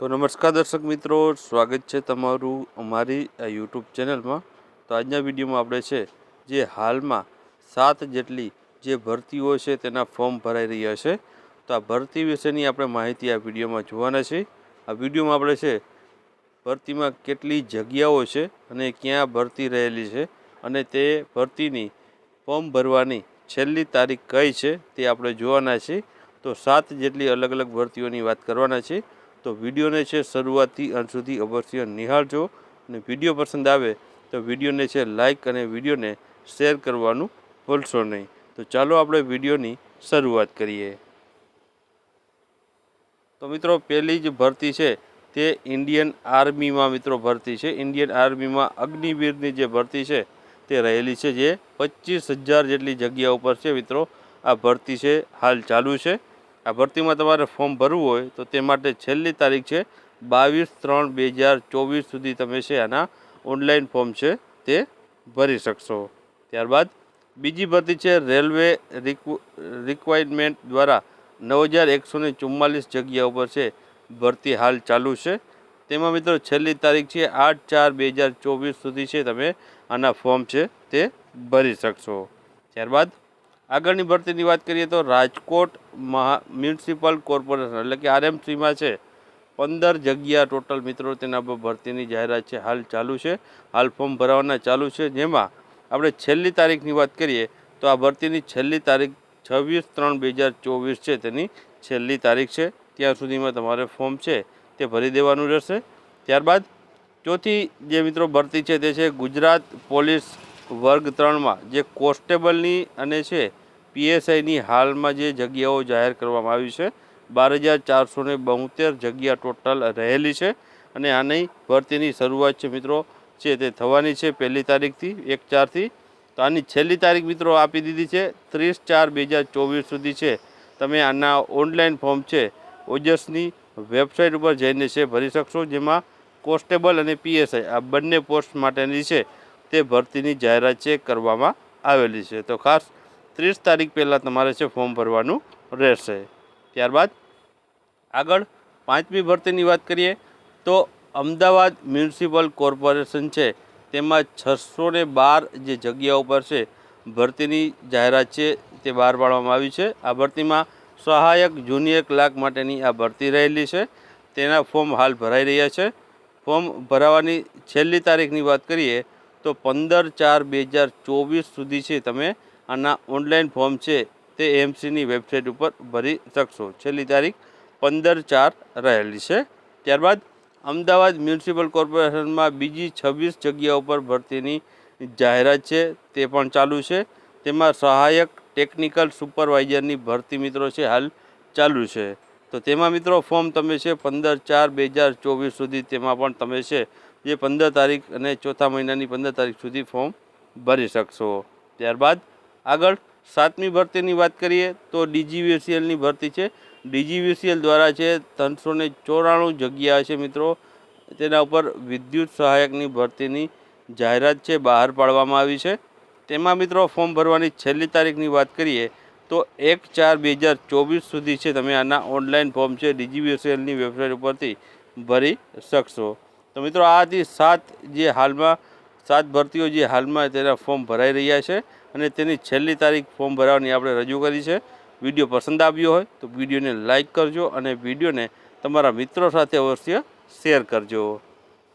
તો નમસ્કાર દર્શક મિત્રો, સ્વાગત છે તમારું અમારી આ યુટ્યુબ ચેનલમાં. તો આજના વિડીયોમાં આપણે છે, જે હાલમાં સાત જેટલી જે ભરતીઓ છે તેના ફોર્મ ભરાઈ રહ્યા છે. તો આ ભરતી વિશેની આપણે માહિતી આ વિડીયોમાં જોવાના છે. આ વિડીયોમાં આપણે છે, ભરતીમાં કેટલી જગ્યાઓ છે અને ક્યાં ભરતી રહેલી છે અને તે ભરતીની ફોર્મ ભરવાની છેલ્લી તારીખ કઈ છે તે આપણે જોવાના છીએ તો સાત જેટલી અલગ અલગ ભરતીઓની વાત કરવાના છે. તો વિડીયોને છે શરૂઆતથી અંત સુધી અવશ્ય નિહાળજો અને વીડિયો પસંદ આવે તો વિડીયોને છે લાઇક અને વિડીયોને શેર કરવાનું ભૂલશો નહીં. તો ચાલો આપણે વિડીયોની શરૂઆત કરીએ. તો મિત્રો, પહેલી જ ભરતી છે તે ઇન્ડિયન આર્મીમાં મિત્રો ભરતી છે. ઇન્ડિયન આર્મીમાં અગ્નિવીરની જે ભરતી છે તે રહેલી છે જે પચીસ હજાર જેટલી જગ્યા ઉપર છે મિત્રો. આ ભરતી છે, હાલ ચાલુ છે. આ ભરતીમાં તમારે ફોર્મ ભરવું હોય તો તે માટે છેલ્લી તારીખ છે બાવીસ ત્રણ બે હજાર ચોવીસ સુધી તમે છે આના ઓનલાઈન ફોર્મ છે તે ભરી શકશો. ત્યારબાદ બીજી ભરતી છે રેલવે રિક્વાયરમેન્ટ દ્વારા નવ હજાર એકસો ને ચુમ્માલીસ જગ્યા ઉપર છે ભરતી હાલ ચાલુ છે. તેમાં મિત્રો છેલ્લી તારીખ છે આઠ ચાર બે હજાર ચોવીસ સુધી છે તમે આના ફોર્મ છે તે ભરી શકશો. ત્યારબાદ આગળની ભરતીની વાત કરીએ તો રાજકોટ મહા મ્યુનિસિપલ કોર્પોરેશન, એટલે કે આરએમસીમાં છે, પંદર જગ્યા ટોટલ મિત્રો તેના પર ભરતીની જાહેરાત છે, હાલ ચાલુ છે, હાલ ફોર્મ ભરાવાના ચાલુ છે, જેમાં આપણે છેલ્લી તારીખની વાત કરીએ તો આ ભરતીની છેલ્લી તારીખ છવ્વીસ ત્રણ બે હજાર ચોવીસ છે, તેની છેલ્લી તારીખ છે, ત્યાં સુધીમાં તમારે ફોર્મ છે, તે ભરી દેવાનું રહેશે. ત્યારબાદ ચોથી જે મિત્રો ભરતી છે તે છે ગુજરાત પોલીસ વર્ગ ત્રણમાં જે કોન્સ્ટેબલની અને છે પીએસઆઈની હાલમાં જે જગ્યાઓ જાહેર કરવામાં આવી છે, બાર હજાર ચારસો ને જગ્યા ટોટલ રહેલી છે અને આની ભરતીની શરૂઆત છે મિત્રો છે તે થવાની છે પહેલી તારીખથી, એક ચારથી. તો આની છેલ્લી તારીખ મિત્રો આપી દીધી છે, ત્રીસ ચાર બે હજાર ચોવીસ સુધી છે. તમે આના ઓનલાઈન ફોર્મ છે, ઓજસની વેબસાઇટ ઉપર જઈને છે ભરી શકશો, જેમાં કોન્સ્ટેબલ અને પીએસઆઈ, આ બંને પોસ્ટ માટેની છે. તે ભરતીની જાહેરાત છે કરવામાં આવેલી છે. તો ખાસ ત્રીસ તારીખ પહેલાં તમારે છે ફોર્મ ભરવાનું રહેશે. ત્યારબાદ આગળ પાંચમી ભરતીની વાત કરીએ તો અમદાવાદ મ્યુનિસિપલ કોર્પોરેશન છે તેમાં છસો ને બાર જે જગ્યાઓ પર છે ભરતીની જાહેરાત છે તે બહાર પાડવામાં આવી છે. આ ભરતીમાં સહાયક જુનિયર ક્લાર્ક માટેની આ ભરતી રહેલી છે. તેના ફોર્મ હાલ ભરાઈ રહ્યા છે. ફોર્મ ભરાવાની છેલ્લી તારીખની વાત કરીએ તો પંદર ચાર બે હજાર ચોવીસ સુધી છે તમે આના ઓનલાઈન ફોર્મ છે તે એમસીની વેબસાઇટ ઉપર ભરી શકશો. છેલ્લી તારીખ પંદર ચાર રહેલી છે. ત્યારબાદ અમદાવાદ મ્યુનિસિપલ કોર્પોરેશનમાં બીજી છવ્વીસ જગ્યા ઉપર ભરતીની જાહેરાત છે તે પણ ચાલુ છે. તેમાં સહાયક ટેકનિકલ સુપરવાઇઝરની ભરતી મિત્રો છે હાલ ચાલુ છે. તો તેમાં મિત્રો ફોર્મ તમે છે પંદર ચાર બે હજાર ચોવીસ સુધી તેમાં પણ તમે છે જે પંદર તારીખ અને ચોથા મહિનાની પંદર તારીખ સુધી ફોર્મ ભરી શકશો. ત્યારબાદ આગળ સાતમી ભરતીની વાત કરીએ તો ડીજીવીસીએલની ભરતી છે. ડીજીવીસીએલ દ્વારા છે ત્રણસો ને ચોરાણું જગ્યા છે મિત્રો. તેના ઉપર વિદ્યુત સહાયકની ભરતીની જાહેરાત છે બહાર પાડવામાં આવી છે. તેમાં મિત્રો ફોર્મ ભરવાની છેલ્લી તારીખની વાત કરીએ તો એક ચાર બે હજાર ચોવીસ સુધી છે તમે આના ઓનલાઈન ફોર્મ છે ડીજીવીસીએલની વેબસાઇટ ઉપરથી ભરી શકશો. તો મિત્રો, આ હતી સાત જે હાલમાં, સાત ભરતીઓ જે હાલમાં તેના ફોર્મ ભરાઈ રહ્યા છે અને તેની છેલ્લી તારીખ ફોર્મ ભરાવાની આપણે રજૂ કરી છે. વીડિયો પસંદ આવ્યો હોય તો વિડીયોને લાઇક કરજો અને વિડીયોને તમારા મિત્રો સાથે અવશ્ય શેર કરજો.